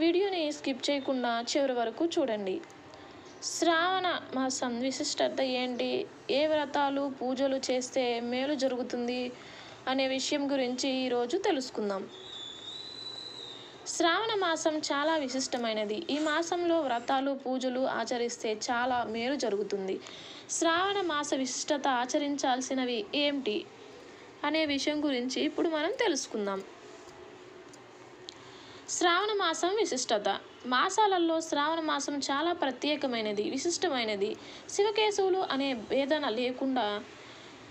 వీడియోని స్కిప్ చేయకుండా చివరి వరకు చూడండి. శ్రావణ మాసం విశిష్టత ఏంటి? ఏ వ్రతాలు పూజలు చేస్తే మేలు జరుగుతుంది అనే విషయం గురించి ఈరోజు తెలుసుకుందాం. శ్రావణ మాసం చాలా విశిష్టమైనది. ఈ మాసంలో వ్రతాలు పూజలు ఆచరిస్తే చాలా మేలు జరుగుతుంది. శ్రావణ మాస విశిష్టత ఆచరించాల్సినవి ఏమిటి అనే విషయం గురించి ఇప్పుడు మనం తెలుసుకుందాం. శ్రావణ మాసం విశిష్టత. మాసాలలో శ్రావణ మాసం చాలా ప్రత్యేకమైనది విశిష్టమైనది. శివకేశవులు అనే భేదన లేకుండా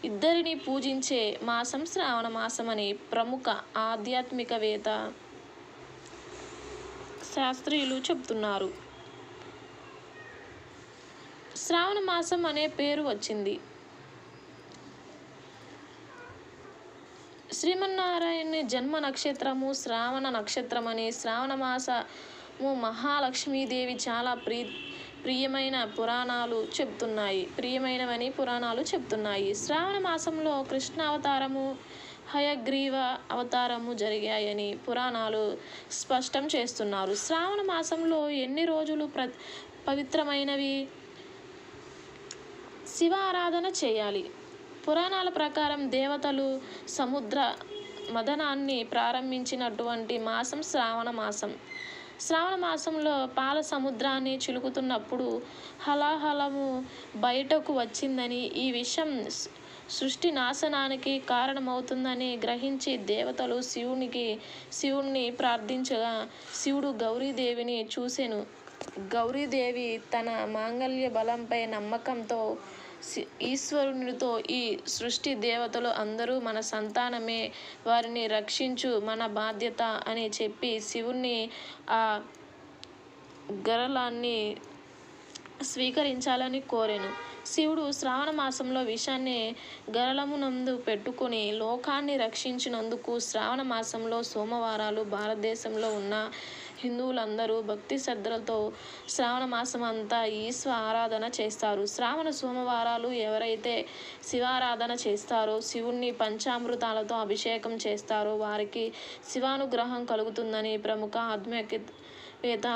ఇద్దరిని పూజించే మాసం శ్రావణ మాసం అని ప్రముఖ ఆధ్యాత్మికవేత్త శాస్త్రీయులు చెప్తున్నారు శ్రావణ మాసం అనే పేరు వచ్చింది. శ్రీమన్నారాయణ జన్మ నక్షత్రము శ్రావణ నక్షత్రమని శ్రావణ మాసము మహాలక్ష్మీదేవి చాలా ప్రీ ప్రియమైన పురాణాలు చెప్తున్నాయి. ప్రియమైనవని పురాణాలు చెప్తున్నాయి. శ్రావణ మాసంలో కృష్ణ అవతారము హయగ్రీవ అవతారము జరిగాయని పురాణాలు స్పష్టం చేస్తున్నారు. శ్రావణ మాసంలో ఎన్ని రోజులు ప్ర పవిత్రమైనవి? శివ ఆరాధన చేయాలి. పురాణాల ప్రకారం దేవతలు సముద్ర మదనాన్ని ప్రారంభించినటువంటి మాసం శ్రావణ మాసం. శ్రావణ మాసంలో పాల సముద్రాన్ని చిలుకుతున్నప్పుడు హలాహలము బయటకు వచ్చిందని ఈ విషయం సృష్టి నాశనానికి కారణమవుతుందని గ్రహించి దేవతలు శివునికి శివుణ్ణి ప్రార్థించగా శివుడు గౌరీదేవిని చూసెను. గౌరీదేవి తన మాంగల్య బలంపై నమ్మకంతో ఈశ్వరునితో ఈ సృష్టి దేవతలు అందరూ మన సంతానమే వారిని రక్షించు మన బాధ్యత అని చెప్పి శివుణ్ణి ఆ గరళాన్ని స్వీకరించాలని కోరాను. శివుడు శ్రావణ మాసంలో విషాన్ని గరళమునందు పెట్టుకుని లోకాన్ని రక్షించినందుకు శ్రావణ మాసంలో సోమవారాలు భారతదేశంలో ఉన్న హిందువులందరూ భక్తి శ్రద్ధలతో శ్రావణ మాసం అంతా ఈశ్వ ఆరాధన చేస్తారు. శ్రావణ సోమవారాలు ఎవరైతే శివారాధన చేస్తారో శివుణ్ణి పంచామృతాలతో అభిషేకం చేస్తారో వారికి శివానుగ్రహం కలుగుతుందని ప్రముఖ ఆధ్యాత్మికవేత్త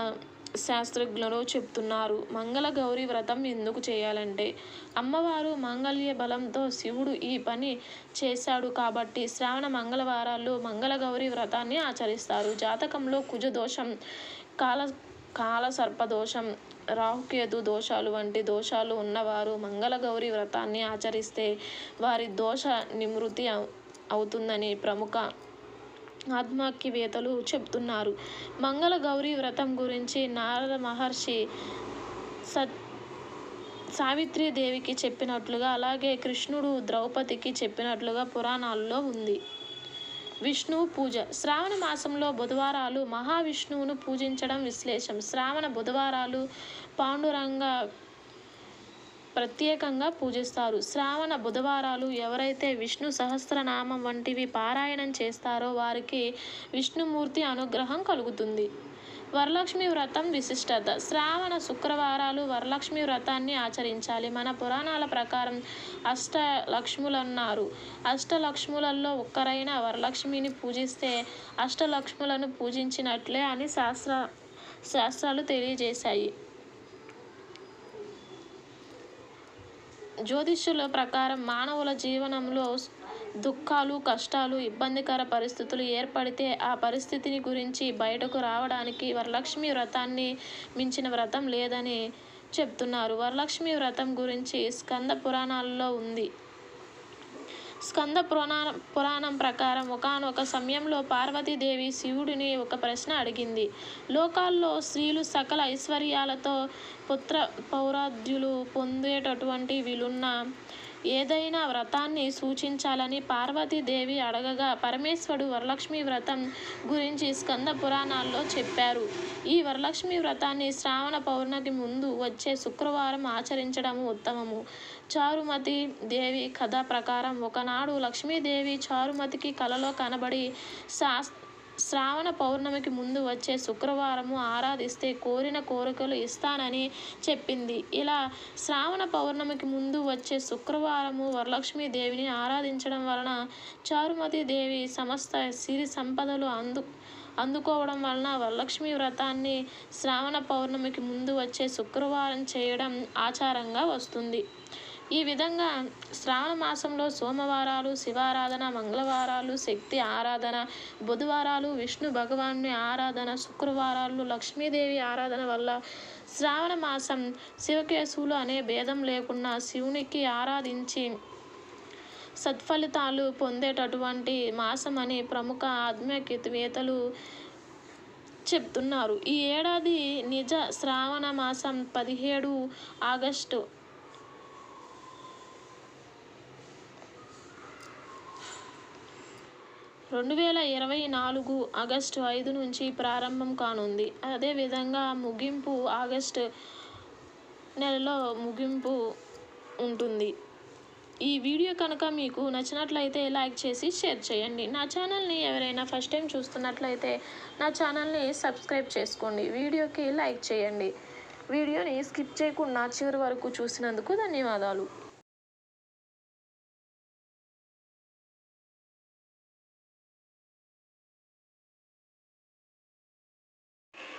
శాస్త్రజ్ఞులు చెప్తున్నారు మంగళగౌరి వ్రతం ఎందుకు చేయాలంటే అమ్మవారు మాంగళ్య బలంతో శివుడు ఈ పని చేశాడు కాబట్టి శ్రావణ మంగళవారాల్లో మంగళగౌరి వ్రతాన్ని ఆచరిస్తారు. జాతకంలో కుజ దోషం కాల కాల సర్పదోషం రాహుకేతు దోషాలు వంటి దోషాలు ఉన్నవారు మంగళగౌరి వ్రతాన్ని ఆచరిస్తే వారి దోష నివృత్తి అవుతుందని ప్రముఖ ఆత్మహత్యవేత్తలు చెప్తున్నారు. మంగళ గౌరీ వ్రతం గురించి నారద మహర్షి సత్ సావిత్రీదేవికి చెప్పినట్లుగా అలాగే కృష్ణుడు ద్రౌపదికి చెప్పినట్లుగా పురాణాల్లో ఉంది. విష్ణు పూజ. శ్రావణ మాసంలో బుధవారాలు మహావిష్ణువును పూజించడం విశ్లేషం శ్రావణ బుధవారాలు పాండురంగ ప్రత్యేకంగా పూజిస్తారు. శ్రావణ బుధవారాలు ఎవరైతే విష్ణు సహస్రనామం వంటివి పారాయణం చేస్తారో వారికి విష్ణుమూర్తి అనుగ్రహం కలుగుతుంది. వరలక్ష్మి వ్రతం విశిష్టత. శ్రావణ శుక్రవారాలు వరలక్ష్మి వ్రతాన్ని ఆచరించాలి. మన పురాణాల ప్రకారం అష్టలక్ష్ములన్నారు. అష్టలక్ష్ములలో ఒక్కరైన వరలక్ష్మిని పూజిస్తే అష్టలక్ష్ములను పూజించినట్లే అని శాస్త్ర శాస్త్రాలు తెలియజేశాయి. జ్యోతిష్యుల ప్రకారం మానవుల జీవనంలో దుఃఖాలు కష్టాలు ఇబ్బందికర పరిస్థితులు ఏర్పడితే ఆ పరిస్థితిని గురించి బయటకు రావడానికి వరలక్ష్మి వ్రతాన్ని మించిన వ్రతం లేదని చెప్తున్నారు. వరలక్ష్మి వ్రతం గురించి స్కంద పురాణాల్లో ఉంది. స్కంద పురాణ పురాణం ప్రకారం ఒకనొక సమయంలో పార్వతీదేవి శివుడిని ఒక ప్రశ్న అడిగింది. లోకాల్లో స్త్రీలు సకల ఐశ్వర్యాలతో పుత్ర పౌరాధ్యులు పొందేటటువంటి వీలున్న ఏదైనా వ్రతాన్ని సూచించాలని పార్వతీదేవి అడగగా పరమేశ్వరుడు వరలక్ష్మి వ్రతం గురించి స్కంద పురాణాల్లో చెప్పారు. ఈ వరలక్ష్మి వ్రతాన్ని శ్రావణ పౌర్ణమికి ముందు వచ్చే శుక్రవారం ఆచరించడం ఉత్తమము. చారుమతి దేవి కథ ప్రకారం ఒకనాడు లక్ష్మీదేవి చారుమతికి కలలో కనబడి శాస్త్ర శ్రావణ పౌర్ణమికి ముందు వచ్చే శుక్రవారము ఆరాధిస్తే కోరిన కోరికలు ఇస్తానని చెప్పింది. ఇలా శ్రావణ పౌర్ణమికి ముందు వచ్చే శుక్రవారం వరలక్ష్మీదేవిని ఆరాధించడం వలన చారుమతి దేవి సమస్త సిరి సంపదలు అందు అందుకోవడం వలన వరలక్ష్మి వ్రతాన్ని శ్రావణ పౌర్ణమికి ముందు వచ్చే శుక్రవారం చేయడం ఆచారంగా వస్తుంది. ఈ విధంగా శ్రావణ మాసంలో సోమవారాలు శివారాధన, మంగళవారాలు శక్తి ఆరాధన, బుధవారాలు విష్ణు భగవాన్ని ఆరాధన, శుక్రవారాలు లక్ష్మీదేవి ఆరాధన వల్ల శ్రావణ మాసం శివకేశవులు అనే భేదం లేకుండా శివునికి ఆరాధించి సత్ఫలితాలు పొందేటటువంటి మాసమని ప్రముఖ ఆధ్యాత్మికవేత్తలు చెప్తున్నారు. ఈ ఏడాది నిజ శ్రావణ మాసం పదిహేడు ఆగస్టు రెండు వేల ఇరవై నాలుగు ఆగస్టు ఐదు నుంచి ప్రారంభం కానుంది. అదే విధంగా ముగింపు ఆగస్టు నెలలో ముగింపు ఉంటుంది. ఈ వీడియో కనుక మీకు నచ్చినట్లయితే లైక్ చేసి షేర్ చేయండి. నా ఛానల్ని ఎవరైనా ఫస్ట్ టైం చూస్తున్నట్లయితే నా ఛానల్ని సబ్స్క్రైబ్ చేసుకోండి. వీడియోకి లైక్ చేయండి. వీడియోని స్కిప్ చేయకుండా చివరి వరకు చూసినందుకు ధన్యవాదాలు.